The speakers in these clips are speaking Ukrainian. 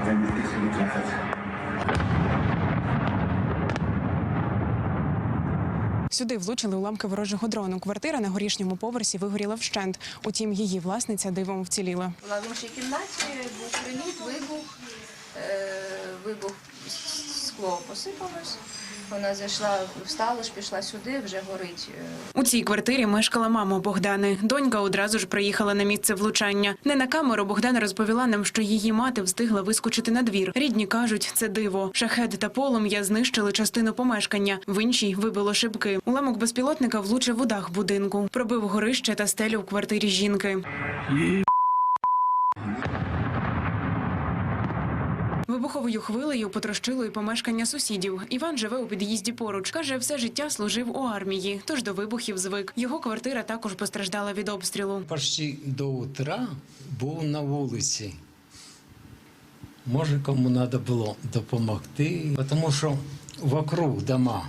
Після трапить. Сюди влучили уламки ворожого дрону. Квартира на горішньому поверсі вигоріла вщент. Утім, її власниця дивом вціліла. Була в іншій кімнаті, був приліт, вибух, е, вибух, скло посипалось. Вона зайшла, встала ж, пішла сюди, вже горить. е, У цій квартирі мешкала мама Богдани. Донька одразу ж приїхала на місце влучання. Не на камеру Богдана розповіла нам, що її мати встигла вискочити на двір. Рідні кажуть, це диво. Шахет та полум'я знищили частину помешкання. В іншій вибило шибки. Уламок безпілотника влучив у дах будинку, пробив горище та стелю в квартирі жінки. Вибуховою хвилею потрощило і помешкання сусідів. Іван живе у під'їзді поруч. Каже, все життя служив у армії, тож до вибухів звик. Його квартира також постраждала від обстрілу. почти до утра був на вулиці. Може, кому треба було допомогти, тому що вокруг дома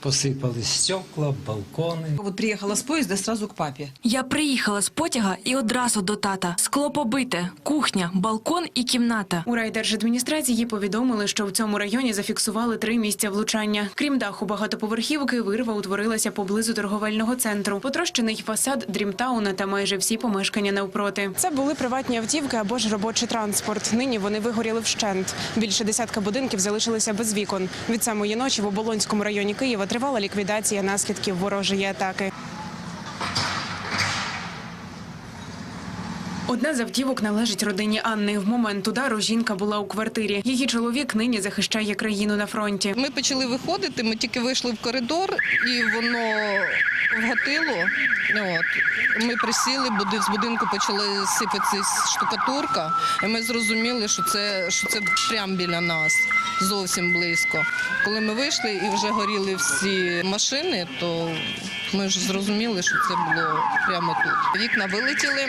посипали стекла, балкони. Вот приехала с поезда сразу к папе. Я приїхала з потяга і одразу до тата. Скло побите, кухня, балкон і кімната. У райдержадміністрації повідомили, що в цьому районі зафіксували три місця влучання. Крім даху багатоповерхівки, вирва утворилася поблизу торговельного центру. Потрощений фасад Дрімтауна та майже всі помешкання навпроти. Це були приватні автівки або ж робочий транспорт. Нині вони вигоріли вщент. Більше десятка будинків залишилися без вікон. Від самої ночі в Оболонському районі Києва тривала ліквідація наслідків ворожої атаки. Одна з автівок належить родині Анни. В момент удару жінка була у квартирі. Її чоловік нині захищає країну на фронті. Ми почали виходити, ми тільки вийшли в коридор, і воно вгатило. От. Ми присіли, з будинку почали сипатися штукатурка, і ми зрозуміли, що це, що це прямо біля нас, зовсім близько. Коли ми вийшли і вже горіли всі машини, то ми ж зрозуміли, що це було прямо тут. Вікна вилетіли,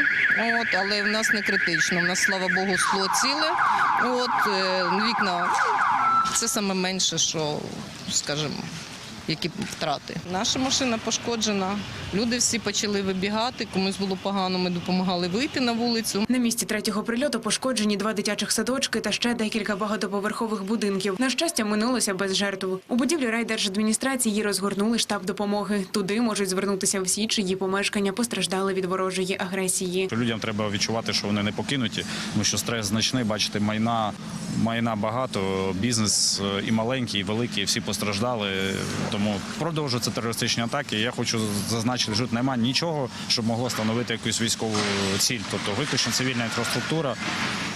от, але в нас не критично. У нас, слава Богу, скло ціле. От, е, вікна це саме менше, що, скажімо, які втрати. Наша машина пошкоджена. Люди всі почали вибігати. Комусь було погано. Ми допомагали вийти на вулицю. На місці третього прильоту пошкоджені два дитячих садочки та ще декілька багатоповерхових будинків. На щастя, минулося без жертв. У будівлі райдержадміністрації розгорнули штаб допомоги. Туди можуть звернутися всі, чиї помешкання постраждали від ворожої агресії. Людям треба відчувати, що вони не покинуті, тому що стрес значний. Бачите, майна, майна багато, бізнес е, і маленький, і великий, всі постраждали. Тому продовжуються терористичні атаки. Я хочу зазначити, що тут немає нічого, щоб могло становити якусь військову ціль. Тобто виключно цивільна інфраструктура,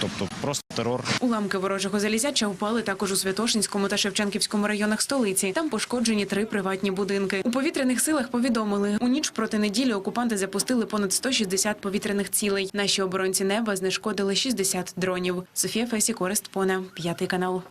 тобто просто терор. Уламки ворожого залізяча впали також у Святошинському та Шевченківському районах столиці. Там пошкоджені три приватні будинки. У повітряних силах повідомили, у ніч проти неділі окупанти запустили понад 160 повітряних цілей. Наші оборонці неба знешкодили 60 дронів. Софія Фесі Корист Пона, п'ятий канал.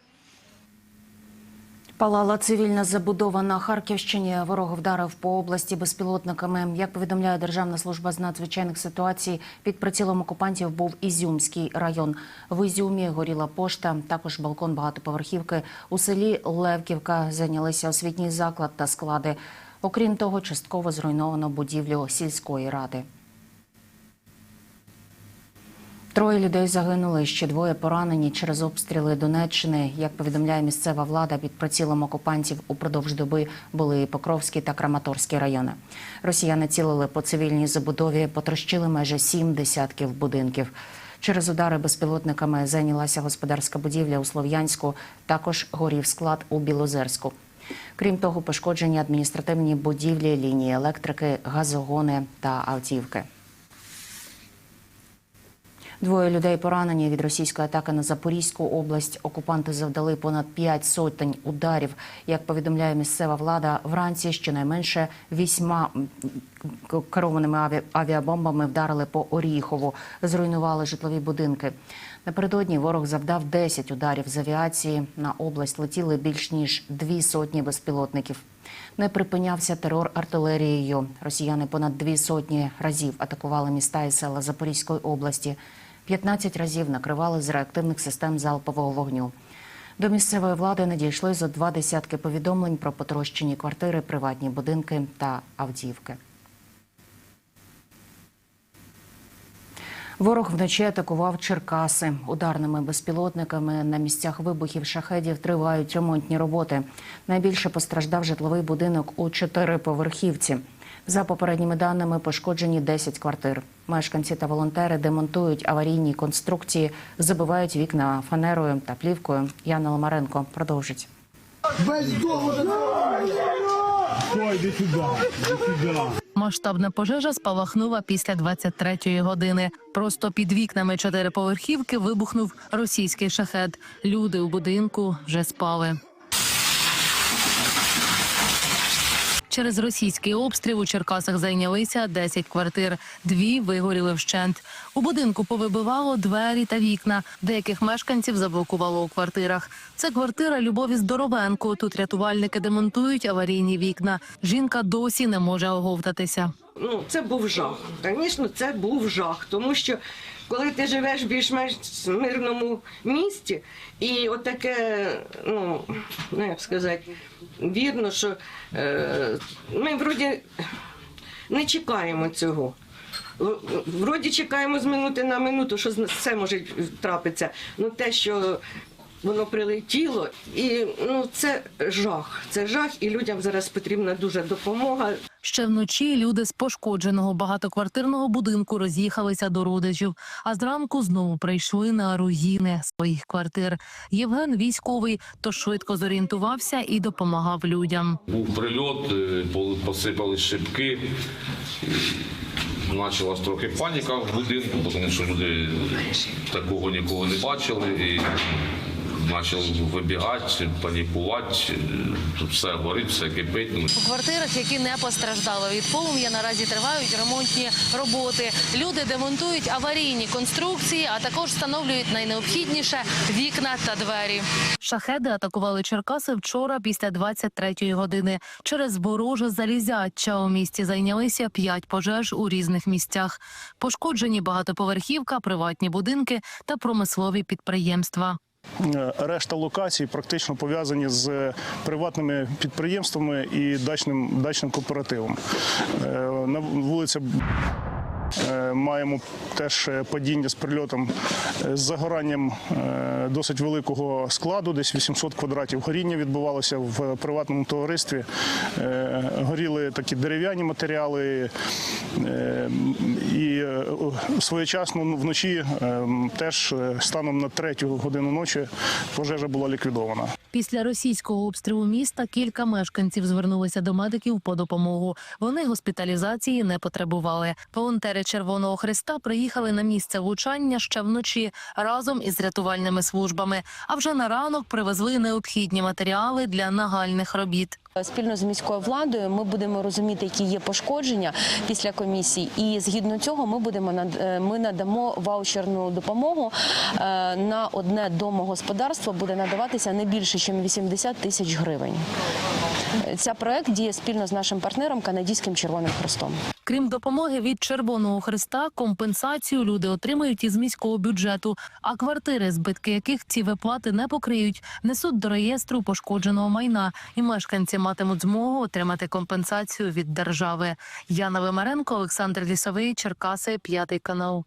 Палала цивільна забудова на Харківщині. Ворог вдарив по області безпілотниками. Як повідомляє Державна служба з надзвичайних ситуацій, під прицілом окупантів був Ізюмський район. В Ізюмі горіла пошта, також балкон багатоповерхівки. У селі Левківка зайнялися освітній заклад та склади. Окрім того, частково зруйновано будівлю сільської ради. Троє людей загинули, ще двоє поранені через обстріли Донеччини. Як повідомляє місцева влада, під прицілом окупантів упродовж доби були і Покровський та Краматорський райони. Росіяни цілили по цивільній забудові, потрощили майже сім десятків будинків. Через удари безпілотниками зайнялася господарська будівля у Слов'янську. Також горів склад у Білозерську. Крім того, пошкоджені адміністративні будівлі, лінії електрики, газогони та автівки. Двоє людей поранені від російської атаки на Запорізьку область. Окупанти завдали понад п'ять сотень ударів. Як повідомляє місцева влада, вранці щонайменше вісьма керованими аві- авіабомбами вдарили по Оріхову, зруйнували житлові будинки. Напередодні ворог завдав 10 ударів з авіації. На область летіли більш ніж дві сотні безпілотників. Не припинявся терор артилерією. Росіяни понад дві сотні разів атакували міста і села Запорізької області. 15 разів накривали з реактивних систем залпового вогню. До місцевої влади надійшли зо два десятки повідомлень про потрощені квартири, приватні будинки та автівки. Ворог вночі атакував Черкаси. Ударними безпілотниками на місцях вибухів шахедів тривають ремонтні роботи. Найбільше постраждав житловий будинок у чотириповерхівці. За попередніми даними пошкоджені 10 квартир. Мешканці та волонтери демонтують аварійні конструкції, забивають вікна фанерою та плівкою. Яна Ломаренко продовжить. Масштабна пожежа спалахнула після 23-ї години. Просто під вікнами чотириповерхівки вибухнув російський шахет. Люди у будинку вже спали. Через російський обстріл у Черкасах зайнялися 10 квартир. Дві вигоріли вщент. У будинку повибивало двері та вікна. Деяких мешканців заблокувало у квартирах. Це квартира Любові Здоровенко. Тут рятувальники демонтують аварійні вікна. Жінка досі не може оговтатися. Ну, це був жах. Звісно, це був жах, тому що коли ти живеш в більш-менш мирному місті, і отаке, ну, ну як сказати, вірно, що е, ми вроді не чекаємо цього. Вроді чекаємо з минути на минуту, що все може трапитися. Ну те, що воно прилетіло, і ну це жах. Це жах, і людям зараз потрібна дуже допомога. Ще вночі люди з пошкодженого багатоквартирного будинку роз'їхалися до родичів, а зранку знову прийшли на руїни своїх квартир. Євген військовий, то швидко зорієнтувався і допомагав людям. Був прильот, е, посипали шибки. Почалась трохи паніка в будинку, тому що люди такого ніколи не бачили і почали вибігати, панікувати. Все горить, все кипить. Ну, У квартирах, які не постраждали від полум'я, наразі тривають ремонтні роботи. Люди демонтують аварійні конструкції, а також встановлюють найнеобхідніше вікна та двері. Шахеди атакували Черкаси вчора після 23-ї години. Через вороже залізяча у місті зайнялися п'ять пожеж у різних місцях. Пошкоджені багатоповерхівка, приватні будинки та промислові підприємства. Е, Решта локацій практично пов'язані з приватними підприємствами і дачним, дачним кооперативом. Е, На вулиці е, маємо теж е, падіння з прильотом е, з загоранням е, досить великого складу, десь 800 квадратів горіння відбувалося в приватному товаристві. Е, Горіли такі дерев'яні матеріали е, і е, своєчасно ну, вночі е, теж е, станом на третю годину ночі пожежа була ліквідована. Після російського обстрілу міста кілька мешканців звернулися до медиків по допомогу. Вони госпіталізації не потребували. Волонтери Червоного Христа приїхали на місце влучання ще вночі разом із рятувальними службами. А вже на ранок привезли необхідні матеріали для нагальних робіт. Спільно з міською владою ми будемо розуміти, які є пошкодження після комісії, і згідно цього ми будемо е, ми надамо ваучерну допомогу е, на одне домогосподарство буде надаватися не більше, ніж 80 тисяч гривень. Ця проект діє спільно з нашим партнером канадським Червоним Хрестом. Крім допомоги від Червоного Христа, компенсацію люди отримають із міського бюджету. А квартири, збитки яких ці виплати не покриють, несуть до реєстру пошкодженого майна, і мешканці матимуть змогу отримати компенсацію від держави. Яна Вимаренко, Олександр Лісовий, Черкаси, п'ятий канал.